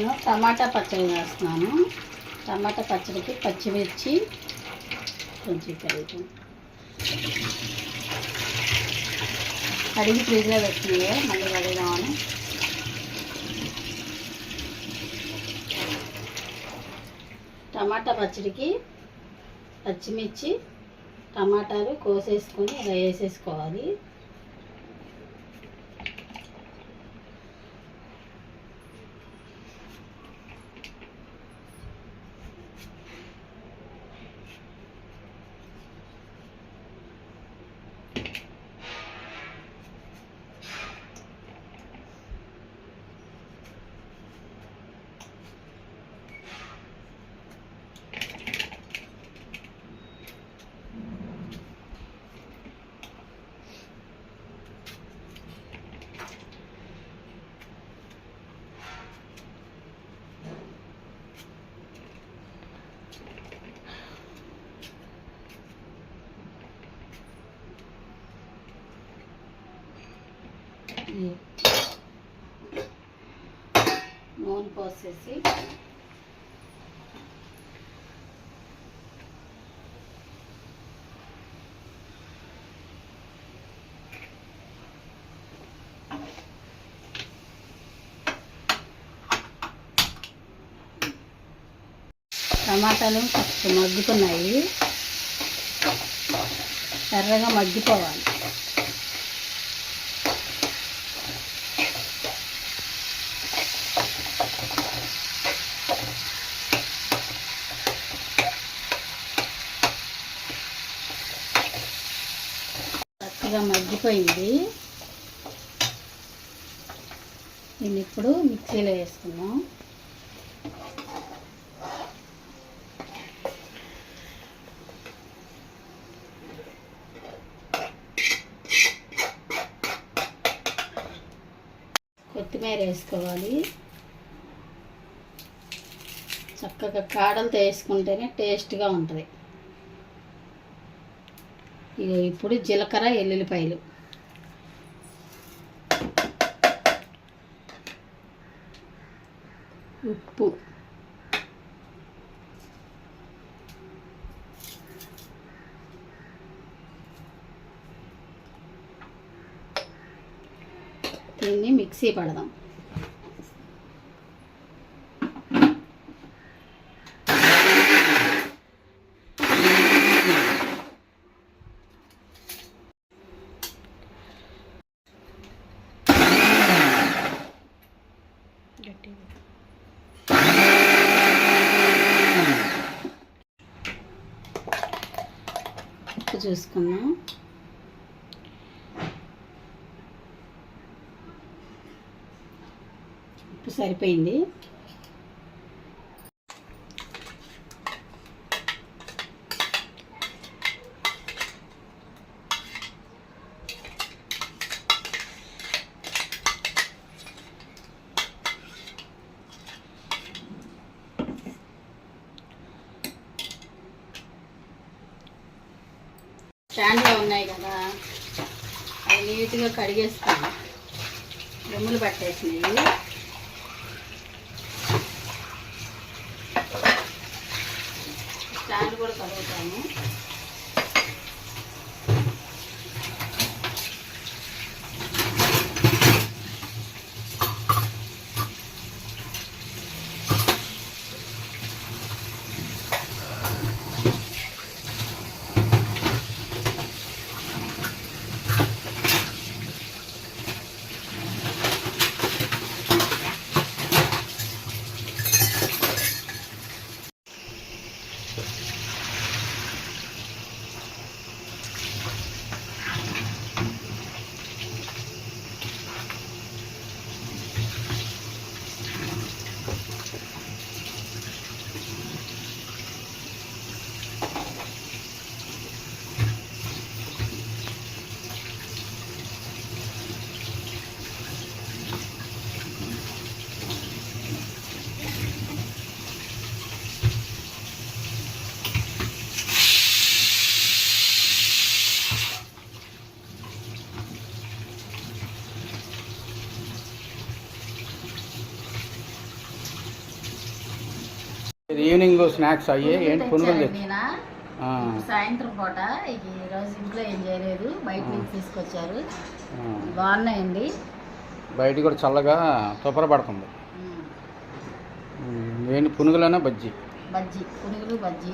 నేను టమాటా పచ్చడి వేస్తున్నాను టమాటా పచ్చడికి పచ్చిమిర్చి కొంచెం కడిగి కడిగి ఫ్రీజ్లో పెట్టినాయి మళ్ళీ కడిగామని టమాటా పచ్చడికి పచ్చిమిర్చి టమాటాలు కోసేసుకొని ఇలా వేసేసుకోవాలి. నూనె పోసేసి టమాటాలు మగ్గుతున్నాయి. ఎర్రగా మగ్గిపోవాలి. అయిపోయింది. మగ్గిపోయింది దీన్ని ఇప్పుడు మిక్సీలో వేసుకున్నాం కొత్తిమీర వేసుకోవాలి. చక్కగా కాడలతో వేసుకుంటేనే టేస్ట్గా ఉంటుంది. ఇగో ఇప్పుడు జీలకర్ర ఎల్లుల్లిపాయలు. ఉప్పు. దీన్ని మిక్సీ పడదాం. ఉప్పు చూసుకుందాం. ఉప్పు సరిపోయింది. నీట్గా కడిగేస్తాను. దమ్ములు పట్టేసినాయి స్టాండ్ కూడా కడుగుతాము ఈవినింగ్ స్నాక్స్ అయ్యి ఏంటి? పునుగులు సాయంత్రం పూట ఈ రోజు ఇంట్లో ఏం చేయలేదు. బయట నుంచి తీసుకొచ్చారు. బాగున్నాయండి. బయట కూడా చల్లగా తుపర పడుతుంది. ఉమ్. ఉమ్, ఏంటి? పునుగులనే బజ్జీ? బజ్జీ. పునుగులు బజ్జీ.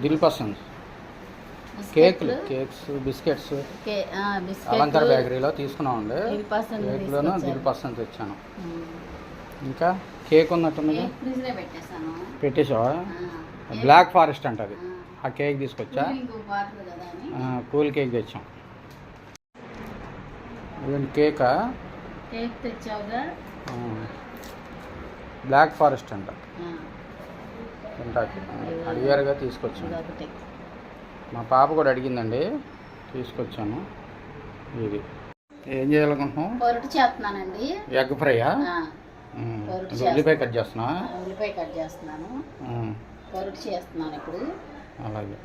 దిల్ పసంద్. కేకులు కేక్స్ బిస్కెట్స్. అలంకార బేకరీలో తీసుకున్నామండి. కేక్లోనూ దిల్. పసంద్ తెచ్చాను. ఇంకా కేక్ పెట్టేశాను. పెట్టేసావా బ్లాక్ ఫారెస్ట్ అంట అది. ఆ, కేక్ తీసుకొచ్చా? కూల్ కేక్ తెచ్చాం. ఇదేంటి కేకా? కేక్ తెచ్చావుగా? ఆ. బ్లాక్ ఫారెస్ట్ అంట. అడిగారుగా తీసుకొచ్చాను. ఇదొకటి. మా పాప కూడా అడిగిందండి. తీసుకొచ్చాను. ఇది. ఏం చేయాలనుకుంటున్నాం పొరటు చేస్తున్నానండి. ఎగ్ ఫ్రైయా ఉల్లిపాయ కట్ చేస్తున్నా ఉల్లిపాయ కట్ చేస్తున్నాను. పొరటు చేస్తున్నాను ఇప్పుడు. అలాగే.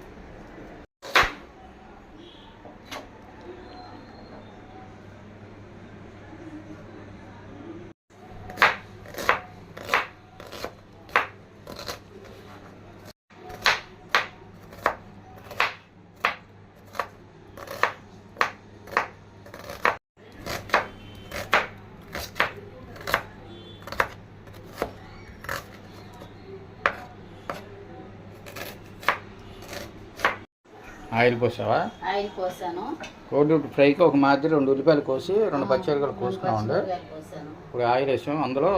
ఆయిల్ పోసావా? ఆయిల్ పోసాను. కోడి ఫ్రైకి ఒక మాదిరి రెండు ఉల్లిపాయలు కోసి రెండు కోసుకున్నామండి పచ్చిమిరపకాయలు పోసాను ఇప్పుడు ఆయిల్ వేసాం అందులో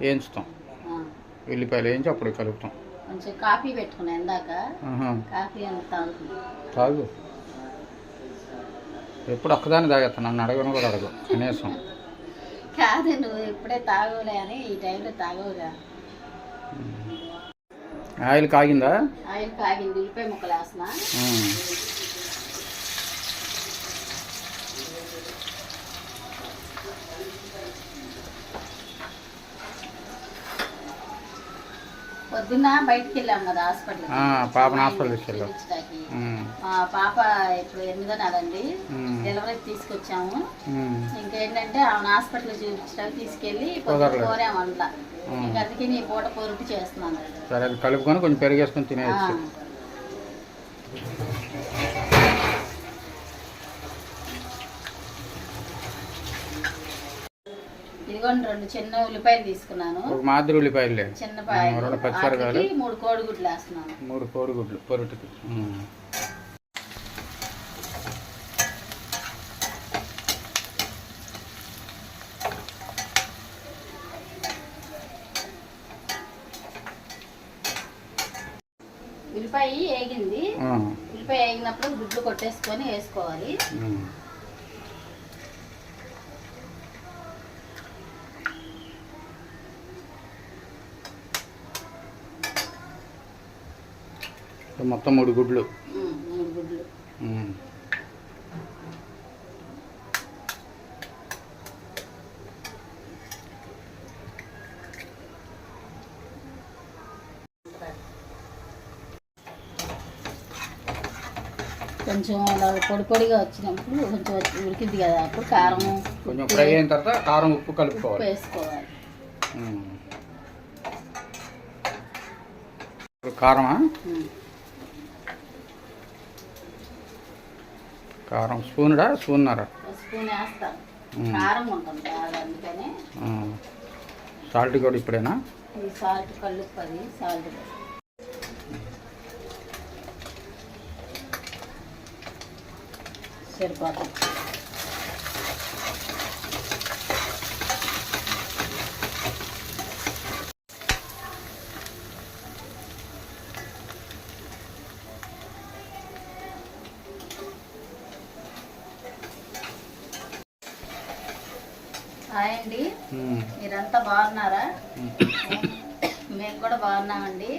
వేయించుతాం. ఉల్లిపాయలు వేయించి అప్పుడు కలుపుతాం. కొంచెం కాఫీ పెట్టుకున్నా ఇందాక. కాఫీ తాగు. ఎప్పుడు ఒక్కదాన్ని తాగేస్తాను నన్ను అడగను కూడా అడగదు కనీసం కాదు నువ్వు ఇప్పుడే తాగవులే అని ఈ టైంలో తాగవుగా. ఆయిల్ కాగిందా? ఆయిల్ కాగింది ఉల్లిపాయ ముక్కలు వేస్తున్నా పొద్దున్న బయటికి వెళ్ళాం కదా హాస్పిటల్ ఆ, పాపని హాస్పిటల్ తీసుకెళ్ళాం ఉమ్. మా పాప ఇప్పుడు ఎనిమిదో నెలండి ఉమ్. డెలివరీకి తీసుకొచ్చాము. ఇంకేంటంటే ఆమె హాస్పిటల్ చూపించడానికి తీసుకెళ్ళి కోరాము అందులో. ఇంకా అందుకే నీ పూట పొరుటు చేస్తున్నాను సరే కలుపుకొని కొంచెం పెరిగేసుకొని. తినేయచ్చు ఇదిగోండి రెండు చిన్న ఉల్లిపాయలు తీసుకున్నాను. ఒక మాదిరి ఉల్లిపాయలే. చిన్న రెండు వాటికి మూడు కోడిగుడ్లు వేస్తున్నాను. మూడు కోడిగుడ్లు పొరుటుకి. ఉల్లిపాయ వేగింది ఆ. ఉల్లిపాయ వేగినప్పుడు గుడ్లు కొట్టేసుకొని వేసుకోవాలి. మొత్తం మూడు గుడ్లు. మూడు. కొంచెం అలా పొడి పొడిగా వచ్చినప్పుడు కొంచెం ఉడికింది కదా అప్పుడు కారం కొంచెం ఫ్రై అయిన తర్వాత కారం ఉప్పు కలుపుకోవాలి. వేసుకోవాలి. కారమా? కారం. స్పూనుడా? స్పూన్నర? స్పూన్ వేస్తాం. కారం ఉంటుంది బాగా అందుకని. సాల్ట్ కూడా ఇప్పుడేనా? ఈ సాల్ట్ సరిపోతుంది. హాయ్ అండి. మీరంతా బాగున్నారా. మేము. కూడా బాగున్నామండి.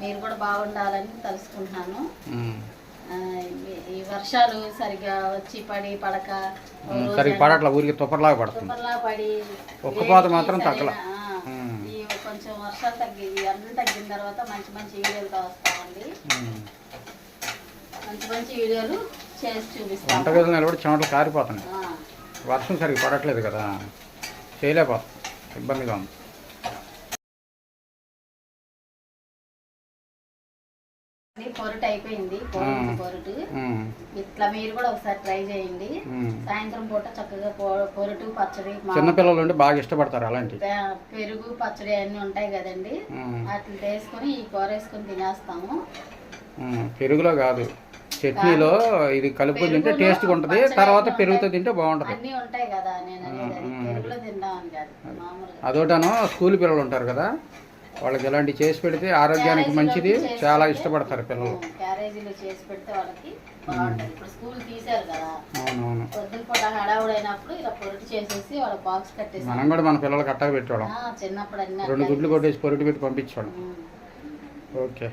మీరు కూడా బాగుండాలని తలుసుకుంటున్నాను ఈ- వర్షాలు సరిగా వచ్చి పడి పడక సరిగ్గా పడట్లా ఊరికి తుప్పర్లాగా పడుతుంది. పడి ఒక్కపాత వేడికి మాత్రం తగ్గల. కొంచెం వర్షాలు తగ్గి ఈ ఎండలు తగ్గిన తర్వాత మంచి మంచి వీడియోలతో వస్తామండి. మంచి మంచి వీడియోలు చేసి చూపిస్తాము వంటగదిలో నిలబడి చెమటలు కారిపోతున్నాయి. వర్షం సరిగ్గా పడట్లేదు కదా. చేయలేకపోతాం ఇబ్బందిగా ఉంది. పొరటు అయిపోయింది. పొరటు. ఇట్లా మీరు కూడా ఒకసారి ట్రై చేయండి. సాయంత్రం పూట చక్కగా పొరటు పచ్చడి చిన్నపిల్లలు ఉంటే బాగా ఇష్టపడతారు అలాంటివి పె- పెరుగు పచ్చడి అన్నీ ఉంటాయి కదండి. వాటిని వేసుకొని ఈ కూర వేసుకొని తినేస్తాము. పెరుగులో కాదు. చట్నీలో ఇది కలుపుకొని తింటే టేస్ట్గా ఉంటుంది తర్వాత పెరుగుతో. తింటే బాగుంటుంది. అన్నీ ఉంటాయి కదా నేను అనేది అది. మ్మ్. పెరుగులో తిందామని కాదు మామూలుగా. అదోటను స్కూల్ పిల్లలు ఉంటారు కదా వాళ్ళకి ఇలాంటివి చేసి పెడితే ఆరోగ్యానికి మంచిది చాలా పెడితే, ఇష్టపడతారు పిల్లలు. అవునవును. మనం కూడా మన పిల్లలకి అట్టగా అన్నీ రెండు గుడ్లు కొట్టేసి పొరుటు పెట్టి ఉమ్. ఓకే.